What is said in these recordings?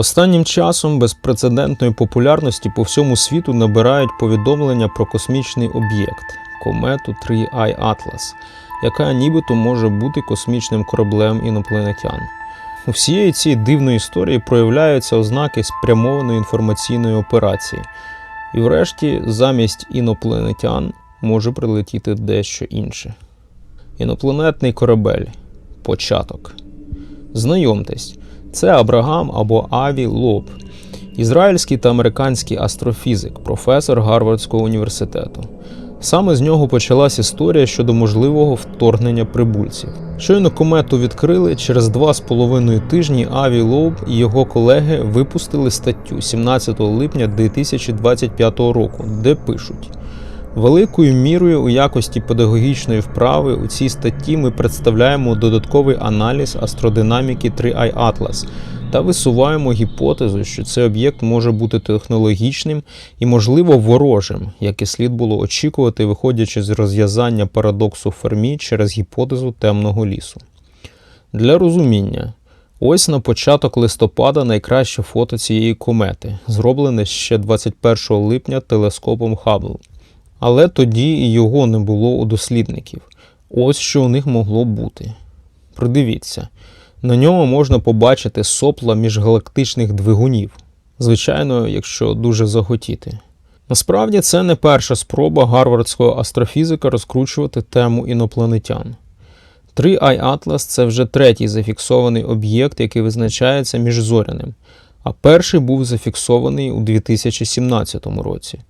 Останнім часом безпрецедентної популярності по всьому світу набирають повідомлення про космічний об'єкт комету 3I Atlas, яка нібито може бути космічним кораблем інопланетян. У всієї цієї дивної історії проявляються ознаки спрямованої інформаційної операції, і врешті замість інопланетян може прилетіти дещо інше. Інопланетний корабель. Початок. Знайомтесь, це Абрагам або Аві Лоб, ізраїльський та американський астрофізик, професор Гарвардського університету. Саме з нього почалась історія щодо можливого вторгнення прибульців. Щойно комету відкрили, через два з половиною тижні Аві Лоуб і його колеги випустили статтю 17 липня 2025 року, де пишуть. Великою мірою у якості педагогічної вправи у цій статті ми представляємо додатковий аналіз астродинаміки 3I Atlas та висуваємо гіпотезу, що цей об'єкт може бути технологічним і, можливо, ворожим, як і слід було очікувати, виходячи з розв'язання парадоксу Фермі через гіпотезу темного лісу. Для розуміння. Ось на початок листопада найкраще фото цієї комети, зроблене ще 21 липня телескопом Хаббл. Але тоді його не було у дослідників. Ось що у них могло бути. Придивіться, на ньому можна побачити сопла міжгалактичних двигунів. Звичайно, якщо дуже захотіти. Насправді це не перша спроба гарвардського астрофізика розкручувати тему інопланетян. 3I Atlas – це вже третій зафіксований об'єкт, який визначається міжзоряним, а перший був зафіксований у 2017 році.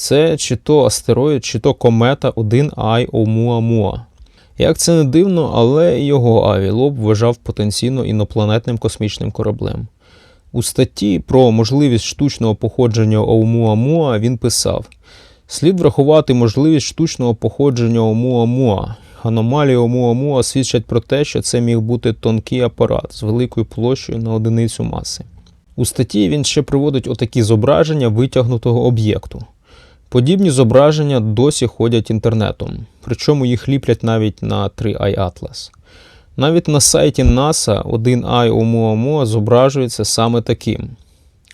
Це чи то астероїд, чи то комета 1I Оумуамуа. Як це не дивно, але його авілоб вважав потенційно інопланетним космічним кораблем. У статті про можливість штучного походження Оумуамуа він писав: слід врахувати можливість штучного походження Оумуамуа. Аномалії Оумуамуа свідчать про те, що це міг бути тонкий апарат з великою площею на одиницю маси. У статті він ще приводить отакі зображення витягнутого об'єкту. Подібні зображення досі ходять інтернетом, причому їх ліплять навіть на 3i Atlas. Навіть на сайті NASA 1i Oumuamua зображується саме таким.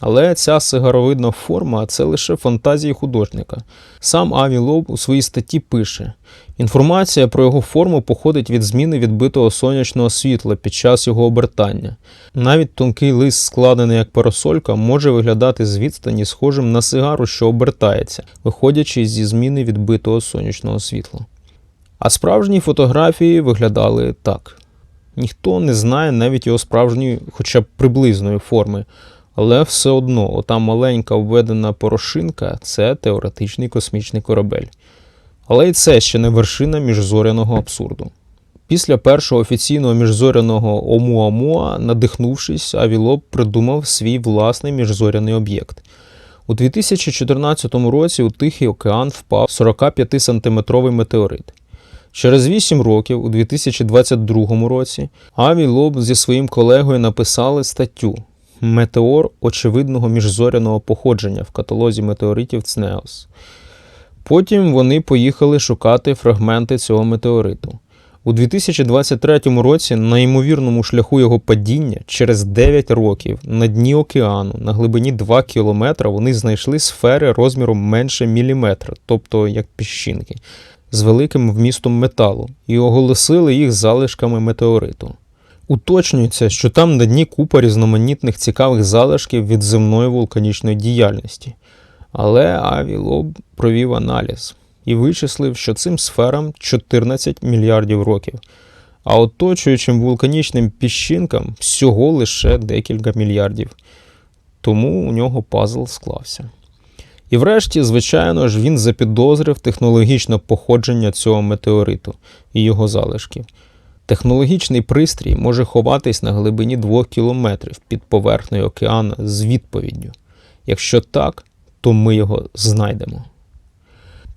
Але ця сигаровидна форма це лише фантазії художника. Сам Аві Лоб у своїй статті пише: інформація про його форму походить від зміни відбитого сонячного світла під час його обертання. Навіть тонкий лист, складений як парасолька, може виглядати з відстані схожим на сигару, що обертається, виходячи зі зміни відбитого сонячного світла. А справжні фотографії виглядали так. Ніхто не знає навіть його справжньої, хоча б приблизної форми. Але все одно, ота маленька обведена порошинка це теоретичний космічний корабель. Але й це ще не вершина міжзоряного абсурду. Після першого офіційного міжзоряного Омуамуа, надихнувшись, Авілоб придумав свій власний міжзоряний об'єкт. У 2014 році у Тихий океан впав 45-сантиметровий метеорит. Через 8 років, у 2022 році, Аві Лоб зі своїм колегою написали статтю Метеор очевидного міжзоряного походження в каталозі метеоритів ЦНЕОС. Потім вони поїхали шукати фрагменти цього метеориту. У 2023 році на ймовірному шляху його падіння через 9 років на дні океану на глибині 2 кілометра вони знайшли сфери розміром менше міліметра, тобто як піщинки, з великим вмістом металу, і оголосили їх залишками метеориту. Уточнюється, що там на дні купа різноманітних цікавих залишків від земної вулканічної діяльності. Але Аві Лоб провів аналіз і вичислив, що цим сферам 14 мільярдів років, а оточуючим вулканічним піщинкам всього лише декілька мільярдів. Тому у нього пазл склався. І врешті, звичайно ж, він запідозрив технологічне походження цього метеориту і його залишків. Технологічний пристрій може ховатись на глибині 2 кілометрів під поверхнею океану з відповіддю. Якщо так, то ми його знайдемо.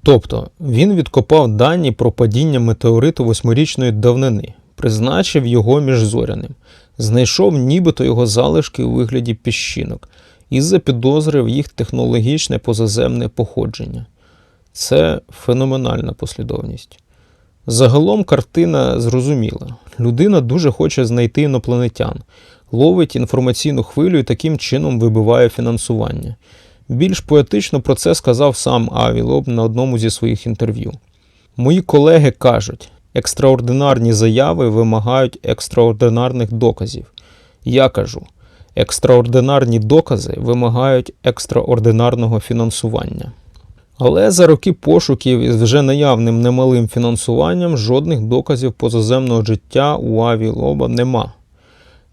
Тобто він відкопав дані про падіння метеориту восьмирічної давнини, призначив його міжзоряним, знайшов нібито його залишки у вигляді піщинок і запідозрив їх технологічне позаземне походження. Це феноменальна послідовність. Загалом картина зрозуміла. Людина дуже хоче знайти інопланетян, ловить інформаційну хвилю і таким чином вибиває фінансування. Більш поетично про це сказав сам Аві Лоб на одному зі своїх інтерв'ю. Мої колеги кажуть, екстраординарні заяви вимагають екстраординарних доказів. Я кажу, екстраординарні докази вимагають екстраординарного фінансування. Але за роки пошуків із вже наявним немалим фінансуванням жодних доказів позаземного життя у Аві Лоба нема.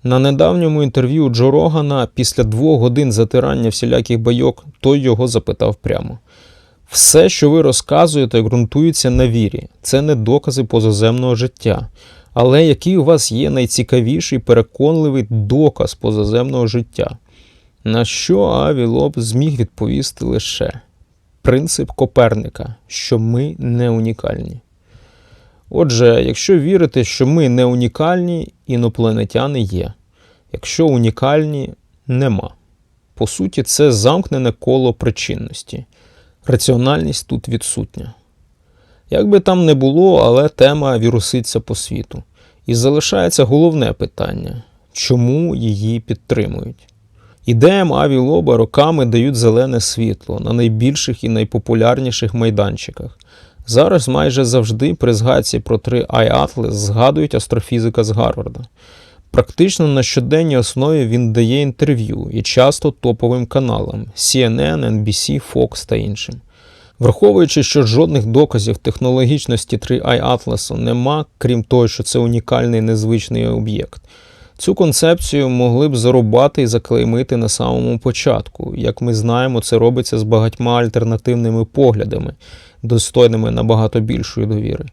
На недавньому інтерв'ю Джо Рогана після двох годин затирання всіляких байок той його запитав прямо. Все, що ви розказуєте, ґрунтується на вірі. Це не докази позаземного життя. Але який у вас є найцікавіший переконливий доказ позаземного життя? На що Аві Лоб зміг відповісти лише принцип Коперника, що ми не унікальні. Отже, якщо вірити, що ми не унікальні, інопланетяни є. Якщо унікальні, нема. По суті, це замкнене коло причинності. Раціональність тут відсутня. Як би там не було, але тема віруситься по світу. І залишається головне питання чому її підтримують? Ідеям Аві Лоба роками дають зелене світло на найбільших і найпопулярніших майданчиках. Зараз майже завжди при згадці про 3 iAtlas згадують астрофізика з Гарварда. Практично на щоденній основі він дає інтерв'ю і часто топовим каналам CNN, NBC, Fox та іншим. Враховуючи, що жодних доказів технологічності 3 iAtlas нема, крім того, що це унікальний незвичний об'єкт. Цю концепцію могли б зарубати і заклеймити на самому початку. Як ми знаємо, це робиться з багатьма альтернативними поглядами, достойними набагато більшої довіри.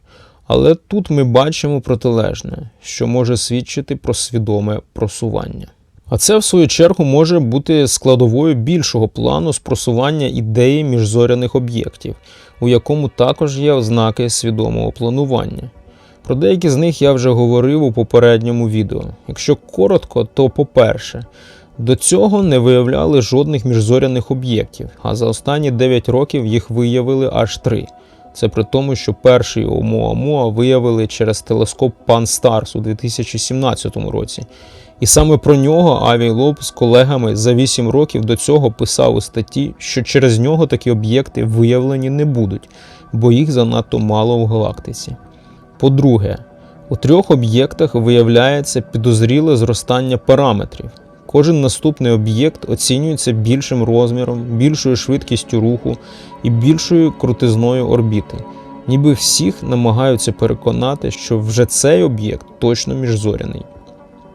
Але тут ми бачимо протилежне, що може свідчити про свідоме просування. А це, в свою чергу, може бути складовою більшого плану спросування ідеї міжзоряних об'єктів, у якому також є ознаки свідомого планування. Про деякі з них я вже говорив у попередньому відео. Якщо коротко, то по-перше, до цього не виявляли жодних міжзоряних об'єктів, а за останні 9 років їх виявили аж три. Це при тому, що перший Оumuamua виявили через телескоп Pan-STARRS у 2017 році. І саме про нього Авій Лоб з колегами за 8 років до цього писав у статті, що через нього такі об'єкти виявлені не будуть, бо їх занадто мало в галактиці. По-друге, у трьох об'єктах виявляється підозріле зростання параметрів. Кожен наступний об'єкт оцінюється більшим розміром, більшою швидкістю руху і більшою крутизною орбіти. Ніби всіх намагаються переконати, що вже цей об'єкт точно міжзоряний.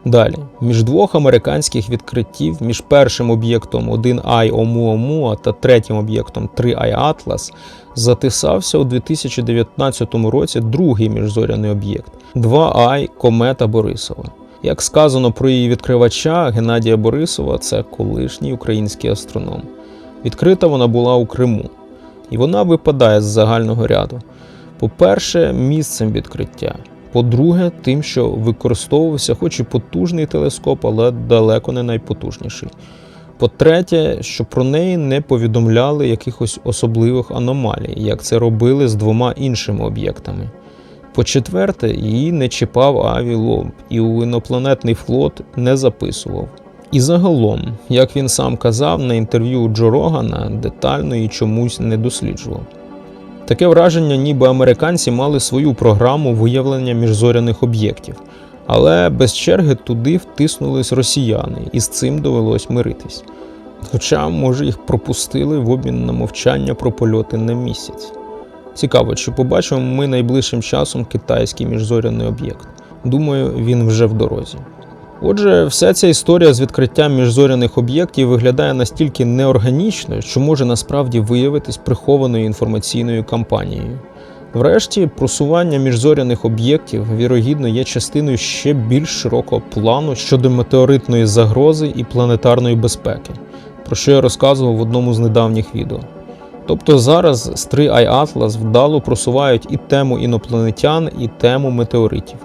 Далі, між двох американських відкриттів, між першим об'єктом 1I Oumuamua та третім об'єктом 3I Atlas затисався у 2019 році другий міжзоряний об'єкт 2I Комета Борисова. Як сказано про її відкривача Геннадія Борисова, це колишній український астроном. Відкрита вона була у Криму, і вона випадає з загального ряду. По-перше, місцем відкриття. По-друге, тим, що використовувався хоч і потужний телескоп, але далеко не найпотужніший. По-третє, що про неї не повідомляли якихось особливих аномалій, як це робили з двома іншими об'єктами. По-четверте, її не чіпав авілоб і у інопланетний флот не записував. І загалом, як він сам казав на інтерв'ю Джо Рогана, детально її чомусь не досліджував. Таке враження, ніби американці мали свою програму виявлення міжзоряних об'єктів, але без черги туди втиснулись росіяни, і з цим довелось миритись. Хоча, може, їх пропустили в обмін на мовчання про польоти на місяць. Цікаво, чи побачимо ми найближчим часом китайський міжзоряний об'єкт. Думаю, він вже в дорозі. Отже, вся ця історія з відкриттям міжзоряних об'єктів виглядає настільки неорганічно, що може насправді виявитись прихованою інформаційною кампанією. Врешті, просування міжзоряних об'єктів, вірогідно, є частиною ще більш широкого плану щодо метеоритної загрози і планетарної безпеки, про що я розказував в одному з недавніх відео. Тобто зараз з 3 iAtlas вдало просувають і тему інопланетян, і тему метеоритів.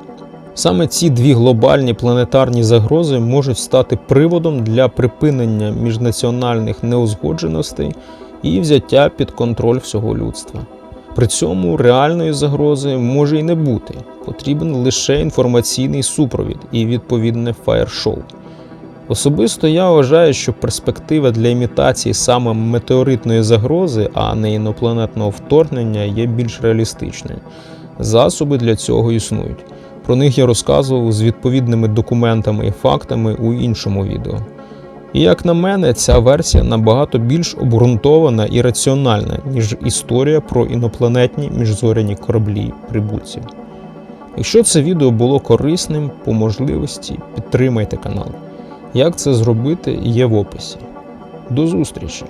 Саме ці дві глобальні планетарні загрози можуть стати приводом для припинення міжнаціональних неузгодженостей і взяття під контроль всього людства. При цьому реальної загрози може й не бути, потрібен лише інформаційний супровід і відповідне фаєр-шоу. Особисто я вважаю, що перспектива для імітації саме метеоритної загрози, а не інопланетного вторгнення, є більш реалістичною. Засоби для цього існують. Про них я розказував з відповідними документами і фактами у іншому відео. І як на мене, ця версія набагато більш обґрунтована і раціональна, ніж історія про інопланетні міжзоряні кораблі прибульців. Якщо це відео було корисним, по можливості підтримайте канал. Як це зробити, є в описі. До зустрічі!